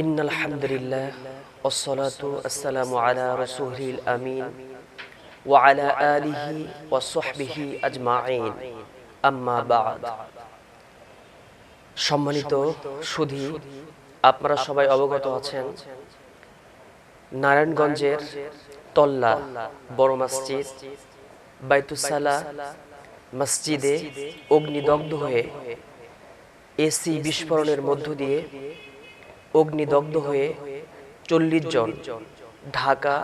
إن الحمد لله والصلاة والسلام على رسوله الأمين وعلى آله وصحبه أجمعين أما بعد সম্মানিত সুধী আপনারা সবাই অবগত আছেন নারায়ণগঞ্জের তল্লা বড় মসজিদ বাইতুসালা মসজিদে অগ্নিদগ্ধ হয়ে এসি বিস্ফোরণের মধ্য দিয়ে অগ্নিদগ্ধ হয়ে চল্লিশ জন ঢাকা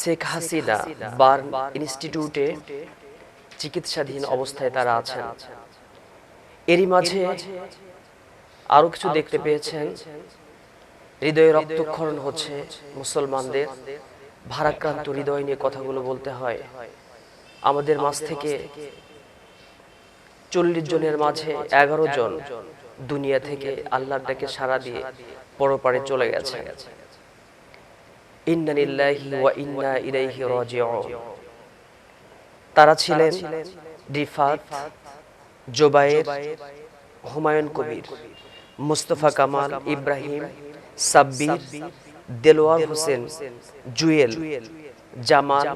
শেখ হাসিনা বার্ন ইনস্টিটিউটে চিকিৎসাধীন অবস্থায় তারা আছেন। এরই মাঝে আরও কিছু দেখতে পেয়েছেন। হৃদয়ে রক্তক্ষরণ হচ্ছে মুসলমানদের। ভারাক্রান্ত হৃদয় নিয়ে কথাগুলো বলতে হয়। আমাদের মাঝ থেকে চল্লিশ জনের মাঝে এগারো জন দুনিয়া থেকে আল্লাহর ডাকে সারা দিয়ে পরপারে চলে গেছে। তারা ছিলেন হুমায়ুন কবির, মুস্তফা কামাল, ইব্রাহিম, সাব্বির, দেলোয়ার হোসেন, জুয়েল, জামাল,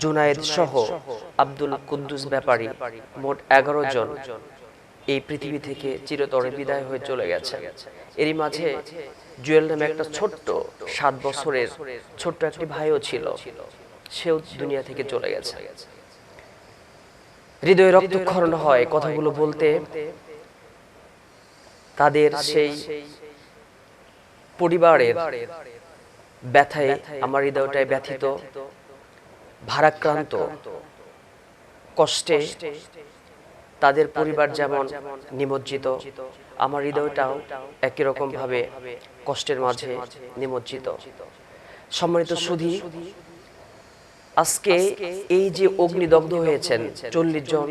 জুনায়েদ সহ আব্দুল কুদ্দুস ব্যাপারী মোট এগারো জন। এই পৃথিবী থেকে চিরতরে বিদায় হয়ে চলে গেছে। এরই মাঝে জুয়েল নামে একটা ছোট্ট সাত বছরের ছোট্ট একটি ভাইও ছিল। সেও দুনিয়া থেকে চলে গেছে। হৃদয়ে রক্তক্ষরণ হয় কথাগুলো বলতে। তাদের সেই পরিবারের ব্যথায় আমার হৃদয়টায় ব্যথিত, ভারাক্রান্ত কষ্টে তাদের পরিবার যেমন নিমজ্জিত। আমার হৃদয়টাও একই রকম ভাবে কষ্টের মাঝে নিমজ্জিত। সম্মানিত সুধী আজকে এই যে অগ্নিদগ্ধ হয়েছেন চল্লিশ জন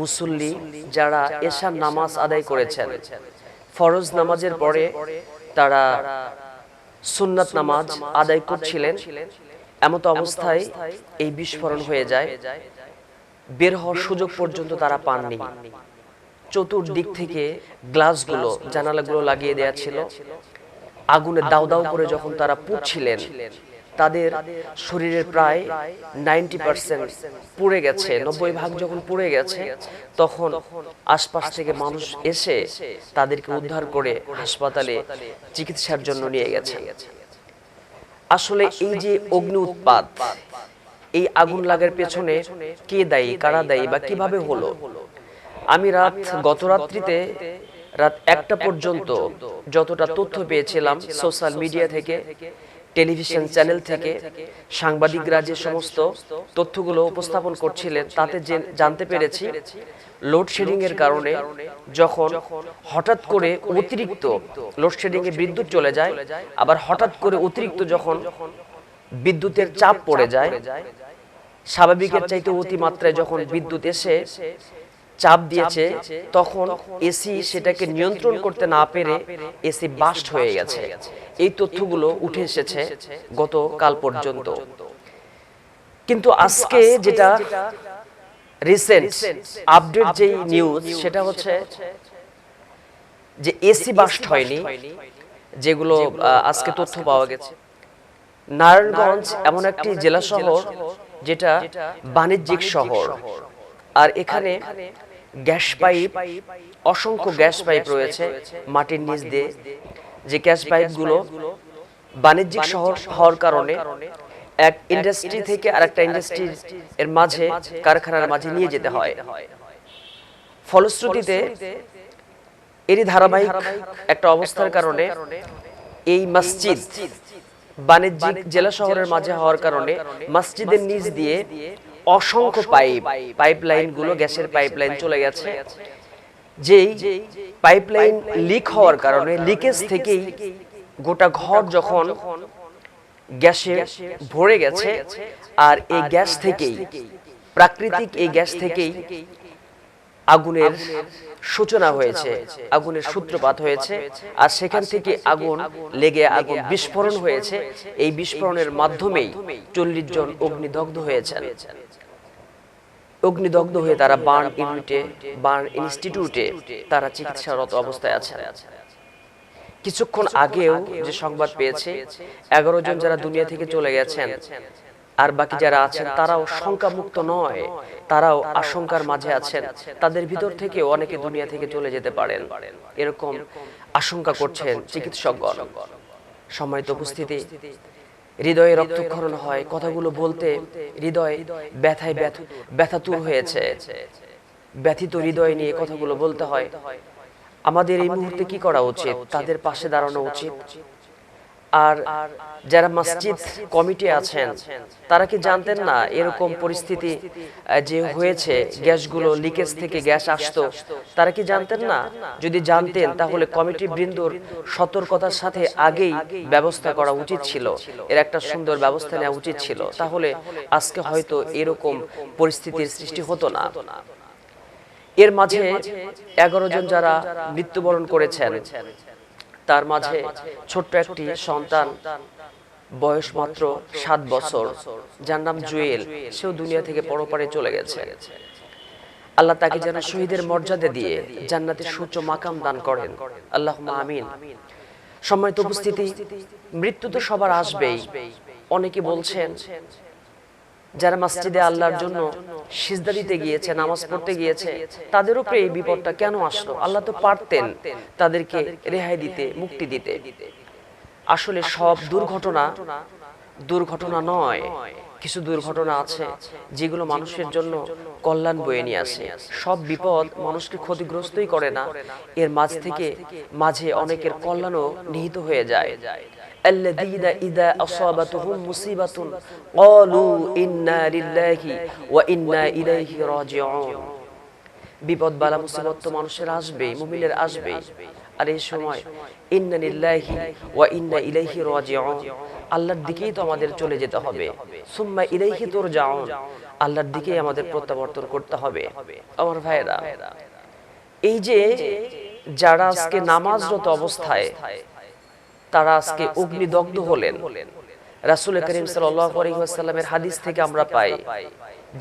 মুসল্লি যারা এশার নামাজ আদায় করেছেন। ফরজ নামাজের পরে তারা সুন্নাত নামাজ আদায় করছিলেন। এমত অবস্থায় এই বিস্ফোরণ হয়ে যায়। বের হওয়ার সুযোগ পর্যন্ত তারা পাননি। চতুর্দিক থেকে গ্লাসগুলো জানালাগুলো লাগিয়ে দেওয়া ছিল। আগুনে দাউ দাউ করে যখন তারা পুড়ছিলেন তাদের শরীরের প্রায় নাইনটি পার্সেন্ট পুড়ে গেছে। নব্বই ভাগ যখন পুড়ে গেছে তখন আশপাশ থেকে মানুষ এসে তাদেরকে উদ্ধার করে হাসপাতালে চিকিৎসার জন্য নিয়ে গেছে। আসলে এই যে অগ্নি উৎপাদ এই আগুন লাগার পেছনে কে দায়ী, কারা দায়ী বা কীভাবে হলো? আমি রাত, গত রাত্রিতে রাত একটা পর্যন্ত যতটা তথ্য পেয়েছিলাম সোশ্যাল মিডিয়া থেকে, টেলিভিশন চ্যানেল থেকে, সাংবাদিকরা যে সমস্ত তথ্যগুলো উপস্থাপন করছিলেন, তাতে জানতে পেরেছি লোডশেডিং এর কারণে যখন হঠাৎ করে অতিরিক্ত লোডশেডিং এ বিদ্যুৎ চলে যায়, আবার হঠাৎ করে অতিরিক্ত যখন বিদ্যুতের চাপ পড়ে যায় স্বাভাবিকের চাইতে অতিমাত্রায় যখন বিদ্যুৎ এসে চাপ দিয়েছে তখন এসি সেটাকে নিয়ন্ত্রণ করতে না পেরে এসি বাস্ট হয়ে গেছে। এই তথ্যগুলো উঠে এসেছে গত কাল পর্যন্ত। কিন্তু আজকে যেটা রিসেন্ট আপডেট যে নিউজ সেটা হচ্ছে যে এসি বাস্ট হয়নি যেগুলো আজকে তথ্য পাওয়া গেছে। নারায়ণগঞ্জ এমন একটি জেলা শহর যেটা বাণিজ্যিক শহর। আর এখানে গ্যাস পাইপ অসংখ্য গ্যাস পাইপ রয়েছে মাটির নিচ দিয়ে। যে গ্যাস পাইপগুলো বাণিজ্যিক শহর হওয়ার কারণে এক ইন্ডাস্ট্রি থেকে আরেকটা ইন্ডাস্ট্রি এর মাঝে কারখানার মাঝে নিয়ে যেতে হয়। ফলশ্রুতিতে এরই ধারাবাহিক একটা অবস্থার কারণে এই মসজিদ বাণিজ্যিক জেলা শহরের মাঝে হওয়ার কারণে মসজিদের নিচ দিয়ে অসংখ্য পাইপ পাইপলাইনগুলো গ্যাসের পাইপলাইন চলে গেছে। যেই পাইপলাইন লিক হওয়ার কারণে লিকেজ থেকেই গোটা ঘর যখন গ্যাসে ভরে গেছে আর এই গ্যাস থেকেই প্রাকৃতিক এই গ্যাস থেকেই আগুনের সূচনা হয়েছে আগুনের সূত্রপাত হয়েছে আর সেখান থেকে আগুন লেগে আগুন বিস্ফোরণ হয়েছে। এই বিস্ফোরণের মাধ্যমেই চল্লিশ জন অগ্নিদগ্ধ হয়েছেন। অগ্নিদগ্ধ হয়ে তারা বার্ন ইউনিটে বার্ন ইনস্টিটিউটে তারা চিকিৎসারত অবস্থায় আছে কিছুক্ষণ আগেও যে সংবাদ পেয়েছে এগারো জন যারা দুনিয়া থেকে চলে গেছেন। আর বাকি যারা আছেন তারাও শঙ্কামুক্ত নয়। তারাও আশঙ্কার মাঝে আছেন। তাদের ভিতর থেকে অনেকে দুনিয়া থেকে চলে যেতে পারেন। এরকম আশঙ্কা করছেন চিকিৎসকগণ। সম্মানিত উপস্থিতি। হৃদয়ে রক্তক্ষরণ হয়। কথাগুলো বলতে হৃদয় ব্যথায় ব্যথ ব্যথাতুর হয়েছে। ব্যথিত হৃদয় নিয়ে কথাগুলো বলতে হয়। আমাদের এই মুহূর্তে কি করা উচিত? তাদের পাশে দাঁড়ানো উচিত। আর যারা মসজিদ কমিটি আছেন, তারা কি জানতেন না এরকম পরিস্থিতি যে হয়েছে, গ্যাসগুলো লিকেজ থেকে গ্যাস আসতো, তারা কি জানতেন না? যদি জানতেন, তাহলে কমিটি বৃন্দর সতর্কতার সাথে আগেই ব্যবস্থা করা উচিত ছিল। এর একটা সুন্দর ব্যবস্থা নেওয়া উচিত ছিল। তাহলে আজকে হয়তো এরকম পরিস্থিতির সৃষ্টি হতো না। এর মাঝে এগারো জন যারা মৃত্যুবরণ করেছেন তার মাঝে ছোট্ট একটি সন্তান। বয়স মাত্র সাত বছর। যার নাম জুয়েল। সেও দুনিয়া থেকে পরপারে চলে গেছে। আল্লাহ তাকে যেন শহীদের মর্যাদা দিয়ে জান্নাতের সূর্য মাকাম দান করেন। আল্লাহ আমিন। সম্মানিত উপস্থিতি মৃত্যু তো সবার আসবেই। অনেকে বলছেন যারা মসজিদে আল্লাহর জন্য সিজদা দিতে গিয়েছে, নামাজ পড়তে গিয়েছে তাদের উপরে এই বিপদটা কেন আসলো? আল্লাহ তো পারতেন তাদেরকে রেহাই দিতে, মুক্তি দিতে। আসলে সব দুর্ঘটনা দুর্ঘটনা নয়, কিছু দুর্ঘটনা আছে যেগুলো মানুষের জন্য কল্যাণ বয়ে নিয়ে আসে। সব বিপদ মানুষকে ক্ষতিগ্রস্তই করে না, এর মাঝ থেকে মাঝে অনেকের কল্যাণও নিহিত হয়ে যায়। الذين إذا أصابتهم مصيبة قالوا إنا لله وإنا إليه راجعون বিপদ বালা মুসিবত তো মানুষের আসবেই মুমিনের আসবেই আর এই সময় ইন্না লিল্লাহি ওয়া ইন্না ইলাইহি রাজিউন আল্লাহর দিকেই তো আমাদের চলে যেতে হবে সুম্মা ইলাইহি তুরজাউন আল্লাহর দিকেই আমাদের প্রত্যাবর্তন করতে হবে আমার ভাইরা এই যে যারা আজকে নামাজরত অবস্থায় তারা আজকে অগ্নিদগ্ধ হলেন। রাসূল করিম ওয়াসাল্লামের হাদিস থেকে আমরা পাই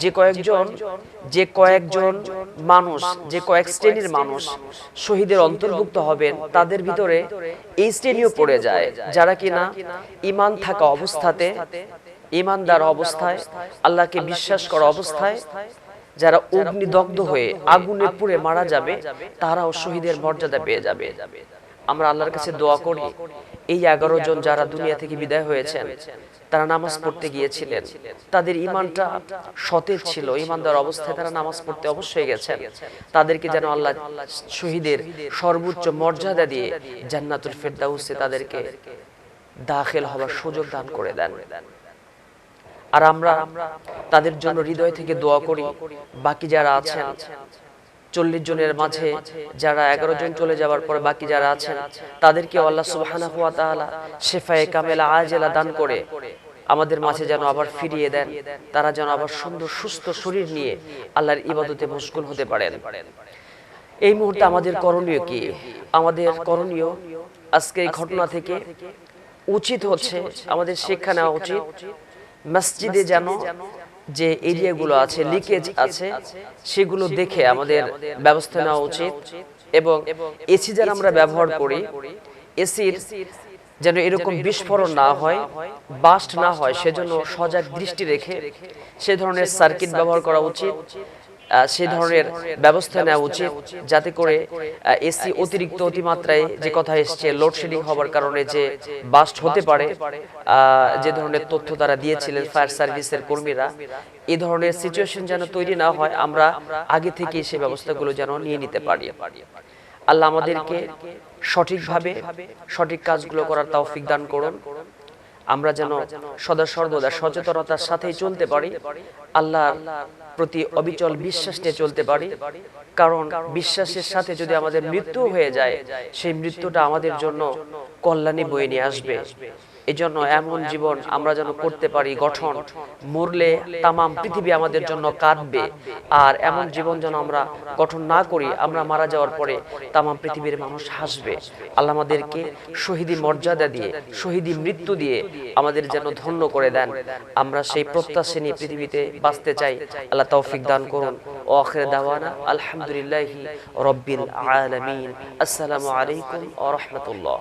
যে কয়েকজন যে কয়েকজন মানুষ যে কয়েক শ্রেণির মানুষ শহীদের অন্তর্ভুক্ত হবেন তাদের ভিতরে এই শ্রেণীও পড়ে যায়। যারা কিনা ইমান থাকা অবস্থাতে ইমানদার অবস্থায় আল্লাহকে বিশ্বাস করা অবস্থায় যারা অগ্নিদগ্ধ হয়ে আগুনে পুড়ে মারা যাবে তারাও শহীদের মর্যাদা পেয়ে যাবে। আমরা আল্লাহর কাছে দোয়া করি। এই এগারো জন যারা দুনিয়া থেকে বিদায় হয়েছেন, তারা নামাজ পড়তে গিয়েছিলেন। তাদের ইমানটা সতেজ ছিল ইমানদার অবস্থায় তারা নামাজ পড়তে অবশ্যই গেছেন। তাদেরকে যেন আল্লাহ শহীদের সর্বোচ্চ মর্যাদা দিয়ে জান্নাতুল ফেরদাউসে তাদেরকে দাখিল হবার সুযোগ দান করে দেন। আর আমরা তাদের জন্য হৃদয় থেকে দোয়া করি। বাকি যারা আছেন চল্লিশ জনের মাঝে যারা এগারো জন চলে যাওয়ার পর বাকি যারা আছেন তাদেরকে আল্লাহ সুবহানাহু ওয়া তাআলা শেফায়ে কামেলা আজেলা দান করে আমাদের মাঝে যেন আবার ফিরিয়ে দেন, তারা যেন আবার সুন্দর, সুস্থ শরীর নিয়ে আল্লাহর ইবাদতে মশগুল হতে পারেন। এই মুহূর্তে আমাদের করণীয় কি? আমাদের করণীয়, আজকে এই ঘটনা থেকে উচিত হচ্ছে আমাদের শিক্ষা নেওয়া উচিত। মসজিদে যেন যে এরিয়াগুলো আছে লিকেজ আছে সেগুলো দেখে আমাদের ব্যবস্থা নেওয়া উচিত এবং এসি যারা আমরা ব্যবহার করি এসির যেন এরকম বিস্ফোরণ না হয় বাস্ট না হয় সেজন্য সজাগ দৃষ্টি রেখে সে ধরনের সার্কিট ব্যবহার করা উচিত। সেই ধরনের ব্যবস্থা নেওয়া উচিত যাতে করে এসি অতিরিক্ত অতিমাত্রায় যে কথা এসছে লোডশেডিং হওয়ার কারণে যে বাস্ট হতে পারে যে ধরনের তথ্য তারা দিয়েছিলেন ফায়ার সার্ভিসের কর্মীরা এই ধরনের সিচুয়েশন যেন তৈরি না হয় আমরা আগে থেকে সেই ব্যবস্থাগুলো যেন নিয়ে নিতে পারি। আল্লাহ আমাদেরকে সঠিকভাবে সঠিক কাজগুলো করার তৌফিক দান করুন। আমরা যেন সদা সর্বদা সচেতনতার সাথেই চলতে পারি। আল্লাহর প্রতি অবিচল বিশ্বাস নিয়ে চলতে পারি। কারণ বিশ্বাসের সাথে যদি আমাদের মৃত্যু হয়ে যায়, সেই মৃত্যুটা আমাদের জন্য কল্যাণী বয়ে নিয়ে আসবে। এজন্য এমন জীবন আমরা যেন করতে পারি গঠন। মরলে তামাম পৃথিবী আমাদের জন্য কাঁদবে। আর এমন জীবন যেন আমরা গঠন না করি আমরা মারা যাওয়ার পরে তামাম পৃথিবীর মানুষ হাসবে। আল্লাহ আমাদেরকে শহীদি মর্যাদা দিয়ে শহীদি মৃত্যু দিয়ে আমাদের যেন ধন্য করে দেন। আমরা সেই প্রত্যাশা নিয়ে পৃথিবীতে বাঁচতে চাই। আল্লাহ তৌফিক দান করুন। ও আখরে দাওয়ানা আলহামদুলিল্লাহি রব্বিল আলামিন। আসসালামু আলাইকুম। ওয়া রাহমাতুল্লাহ